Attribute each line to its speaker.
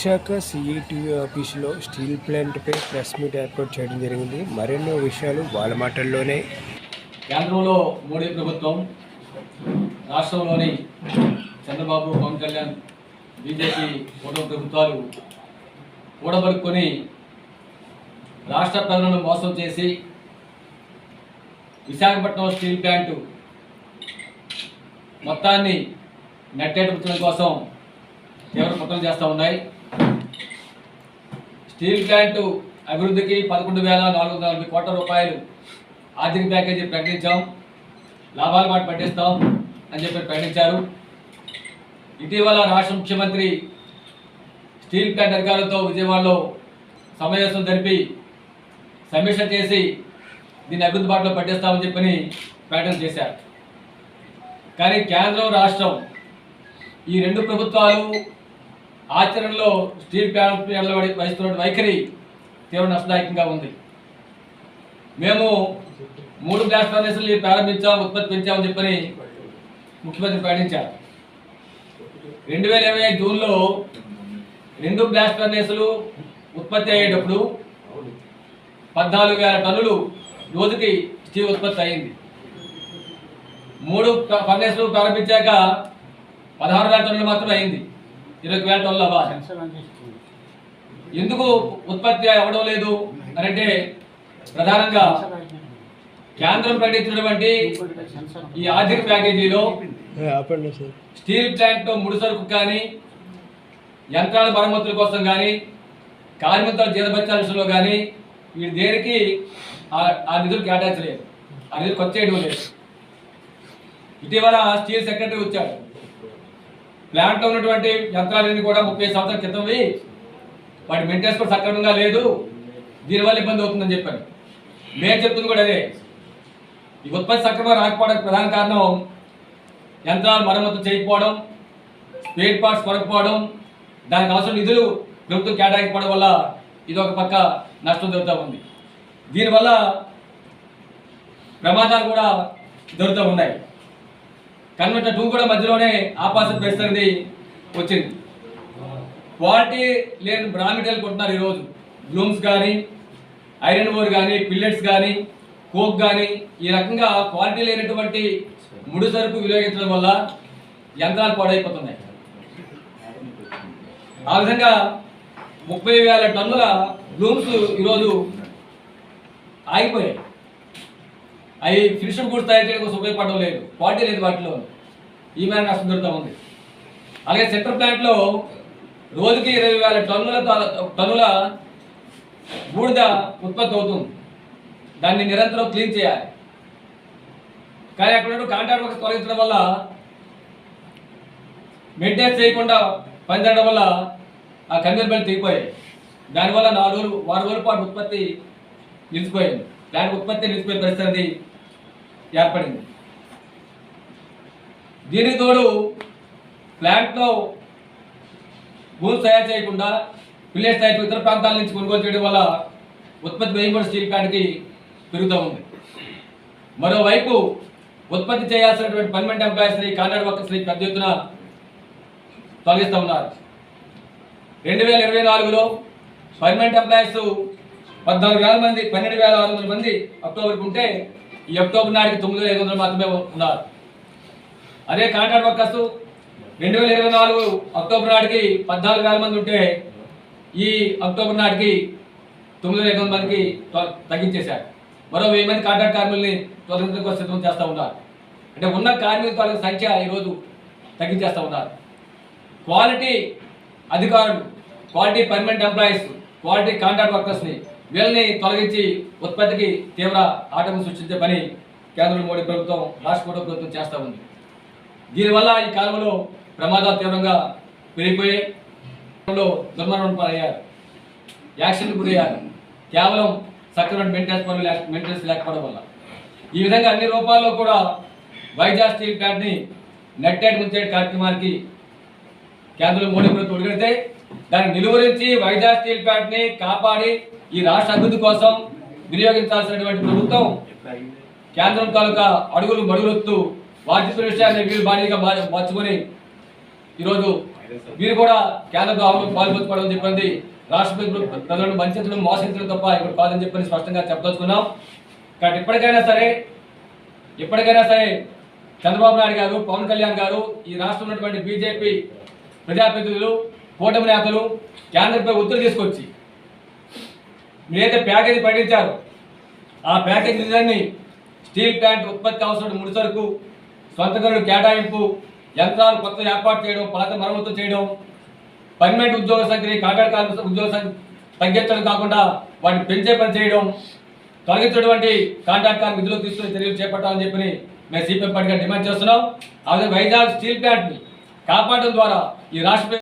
Speaker 1: విశాఖ సిఈటివి ఆఫీసులో స్టీల్ ప్లాంట్పై press meet ఏర్పాటు చేయడం జరిగింది. మరెన్నో విషయాలు వాళ్ళ మాటల్లోనే.
Speaker 2: కేంద్రంలో మోడీ ప్రభుత్వం రాష్ట్రంలోని చంద్రబాబు పవన్ కళ్యాణ్ బీజేపీ కూటమి ప్రభుత్వాలు కూడబడుకొని రాష్ట్ర ప్రజలను మోసం చేసి విశాఖపట్నం స్టీల్ ప్లాంటు మొత్తాన్ని నెట్టేటం కోసం తీవ్ర కుట్రలు చేస్తూ ఉన్నాయి. స్టీల్ ప్లాంటు అభివృద్ధికి పదకొండు వేల నాలుగు వందల నలభై కోట్ల రూపాయలు ఆర్థిక ప్యాకేజీ ప్రకటించాం. లాభాల మాట పట్టిస్తాం అని చెప్పి ప్రకటించారు. ఇటీవల రాష్ట్ర ముఖ్యమంత్రి స్టీల్ ప్లాంట్ అధికారులతో విజయవాడలో సమావేశం జరిపి సమీక్ష చేసి దీన్ని అభివృద్ధి బాటలో పట్టిస్తామని చెప్పని ప్రకటన చేశారు. కానీ కేంద్రం రాష్ట్రం ఈ రెండు ప్రభుత్వాలు ఆచరణలో స్టీల్ ప్లాంట్ వహిస్తున్న వైఖరి తీవ్ర నష్టదాయకంగా ఉంది. మేము మూడు గ్లాస్ ఫర్నేసులు ప్రారంభించాం ఉత్పత్తి పెంచామని చెప్పని ముఖ్యమంత్రి ప్రకటించారు. రెండు వేల ఇరవై ఐదు జూన్లో రెండు గ్లాస్ ఫర్నేసులు ఉత్పత్తి అయ్యేటప్పుడు పద్నాలుగు వేల టన్నులు రోజుకి స్టీల్ ఉత్పత్తి అయింది మూడు ఫ- ఫర్నేసులు ప్రారంభించాక పదహారు వేల టన్నులు మాత్రమే అయింది. ఇరవై వేల టన్నులు ఎందుకు ఉత్పత్తి అవ్వడం లేదు అంటే ప్రధానంగా కేంద్రం ప్రకటించినటువంటి ఈ ఆర్థిక ప్యాకేజీలో స్టీల్ ప్లాంట్ ముడి సరుకు కానీ యంత్రాల మరమ్మతుల కోసం కానీ కార్మికుల జీతభత్యాల విషయంలో కానీ వీటి దేనికి ఆ- ఆ నిధులు కేటాయించలేదు. ఆ నిధులు ఖర్చు చేయడం లేదు. ఇటీవల స్టీల్ సెక్రటరీ వచ్చాడు. ప్లాంట్లో ఉన్నటువంటి యంత్రాలన్నీ కూడా ముప్పై సంవత్సరాల క్రితంవి వాటి మెయింటెనెన్స్ కూడా సక్రమంగా లేదు. దీనివల్ల ఇబ్బంది అవుతుందని చెప్పాను. మేము చెప్తుంది కూడా అదే. ఈ ఉత్పత్తి సక్రమంగా రాకపోవడానికి ప్రధాన కారణం యంత్రాలు మరమ్మతు చేయకపోవడం స్పేర్ పార్ట్స్ కొరకపోవడం దానికి అవసరం నిధులు ప్రభుత్వం కేటాయించకపోవడం వల్ల ఇది ఒక పక్క నష్టం జరుగుతూ ఉంది. దీనివల్ల ప్రమాదాలు కూడా జరుగుతూ ఉన్నాయి. కన్వర్టర్ టూ కూడా మధ్యలోనే ఆపాల్సిన పరిస్థితి అనేది వచ్చింది. క్వాలిటీ లేని రా మెటీరియల్ కొంటున్నారు ఈరోజు. బ్లూమ్స్ కానీ ఐరన్ ఓర్ కానీ పిల్లెట్స్ కానీ కోక్ కానీ ఈ రకంగా క్వాలిటీ లేనటువంటి ముడి సరుకు వినియోగించడం వల్ల యంత్రాలు పాడైపోతున్నాయి. ఆ విధంగా ముప్పై వేల టన్నుల బ్లూమ్స్ ఈరోజు ఆగిపోయాయి. అవి ఫినిషింగ్ గుడ్స్ తయారు చేయడం కోసం ఉపయోగపడడం లేదు. క్వాలిటీ లేదు వాటిలో. ఈ మేర నష్టం జరుగుతూ ఉంది. అలాగే సెంటర్ ప్లాంట్లో రోజుకి ఇరవై వేల టన్నుల త- టన్నుల బూడిద ఉత్పత్తి అవుతుంది. దాన్ని నిరంతరం క్లీన్ చేయాలి. కానీ అక్కడ కాంట్రాక్ట్ వర్క్స్ తొలగించడం వల్ల మెయింటెనెన్స్ చేయకుండా పనిచేయడం వల్ల ఆ కన్వేర్ బెల్ట్ తెగిపోయాయి. దానివల్ల నాలుగు రోజులు వారం రోజుల పాటు ఉత్పత్తి నిలిచిపోయింది. దానికి ఉత్పత్తి నిలిచిపోయే పరిస్థితి ఏర్పడింది. దీనికి తోడు ప్లాంట్లో భూమి తయారు చేయకుండా విలేజ్ తయారు ఇతర ప్రాంతాల నుంచి కొనుగోలు చేయడం వల్ల ఉత్పత్తి వేయబడి స్టీల్ ప్లాంట్కి పెరుగుతూ ఉంది. మరోవైపు ఉత్పత్తి చేయాల్సినటువంటి పర్మనెంట్ ఎంప్లాయీస్ని కాంట్రాక్ట్ వర్కర్స్ని పెద్ద ఎత్తున తొలగిస్తూ ఉన్నారు. రెండు వేల ఇరవై నాలుగులో పర్మనెంట్ ఎంప్లాయీస్ పద్నాలుగు వేల మంది పన్నెండు వేల ఆరు వందల మంది అక్టోబర్కి ఉంటే ఈ అక్టోబర్ నాటికి తొమ్మిది వేల ఐదు వందలు మాత్రమే ఉన్నారు. అదే కాంట్రాక్ట్ వర్కర్స్ రెండు వేల ఇరవై నాలుగు అక్టోబర్ నాటికి పద్నాలుగు వేల మంది ఉంటే ఈ అక్టోబర్ నాటికి తొమ్మిది వేల ఐదు వందల మందికి తగ్గించేశారు. మరో వెయ్యి మంది కాంట్రాక్ట్ కార్మికుల్ని తొలగించడం కోసం సిద్ధం చేస్తూ ఉన్నారు. అంటే ఉన్న కార్మికుల తాలూకు సంఖ్య ఈరోజు తగ్గించేస్తూ ఉన్నారు. క్వాలిటీ అధికారులు quality permanent employees quality contract వర్కర్స్ని వీళ్ళని తొలగించి ఉత్పత్తికి తీవ్ర ఆటంకం సృష్టించే పని కేంద్ర మోడీ ప్రభుత్వం రాష్ట్ర కూటమి ప్రభుత్వం చేస్తూ ఉంది. దీనివల్ల ఈ కాలంలో ప్రమాదాలు తీవ్రంగా పెరిగిపోయాయి దుర్మరణం పాలయ్యారు. యాక్సిడెంట్ గురయ్యారు. కేవలం సక్రమ మెయింటెనెన్స్ పనులు మెయింటెనెన్స్ లేకపోవడం వల్ల. ఈ విధంగా అన్ని రూపాల్లో కూడా వైజా స్టీల్ ప్లాంట్ని నెట్టేట్ ముంచేటి కార్యక్రమానికి కేంద్రంలో మోడీ ప్రభుత్వం ఒడిగడితే దాన్ని నిలువరించి వైజాగ్ స్టీల్ ప్లాంట్ని కాపాడి ఈ రాష్ట్ర అభివృద్ధి కోసం వినియోగించాల్సినటువంటి ప్రభుత్వం కేంద్రం తాలూకా అడుగులు మడుగులొత్తు వార్షిక విషయాన్ని వీరు బాడీగా మార్చుకొని ఈరోజు వీరు కూడా కేంద్ర గవర్నమెంట్ పాల్పంచుకోవడం చెప్పింది. రాష్ట్రపతి ప్రజలు ప్రజలను వంచడం మోసించడం తప్ప ఇప్పుడు కాదని చెప్పని స్పష్టంగా చెప్పదలుచుకున్నాం. కాబట్టి ఇప్పటికైనా సరే ఇప్పటికైనా సరే చంద్రబాబు నాయుడు గారు పవన్ కళ్యాణ్ గారు ఈ రాష్ట్రంలో ఉన్నటువంటి బీజేపీ ప్రజాప్రతినిధులు కూటమి నేతలు కేంద్రంపై ఒత్తిడి తీసుకొచ్చి మీరైతే ప్యాకేజీ ప్రకటించారు ఆ ప్యాకేజీ నిధులన్నీ స్టీల్ ప్లాంట్ ఉత్పత్తి అవసరం ముడి సరుకు సొంత గనులు కేటాయింపు యంత్రాలు కొత్త ఏర్పాటు చేయడం పాత మరమ్మతు చేయడం పర్మనెంట్ ఉద్యోగ సంఖ్యని కాంట్రాక్ట్ కార్మిక ఉద్యోగ సంఖ్య తగ్గించడం కాకుండా వాటిని పెంచే పని చేయడం తొలగించినటువంటి కాంట్రాక్ట్ కార్మిక విధులు తీసుకునే చర్యలు చేపట్టాలని చెప్పి మేము సిపిఎం పార్టీగా డిమాండ్ చేస్తున్నాం. అదే వైజాగ్ స్టీల్ ప్లాంట్ని కాపాడడం ద్వారా ఈ రాష్ట్ర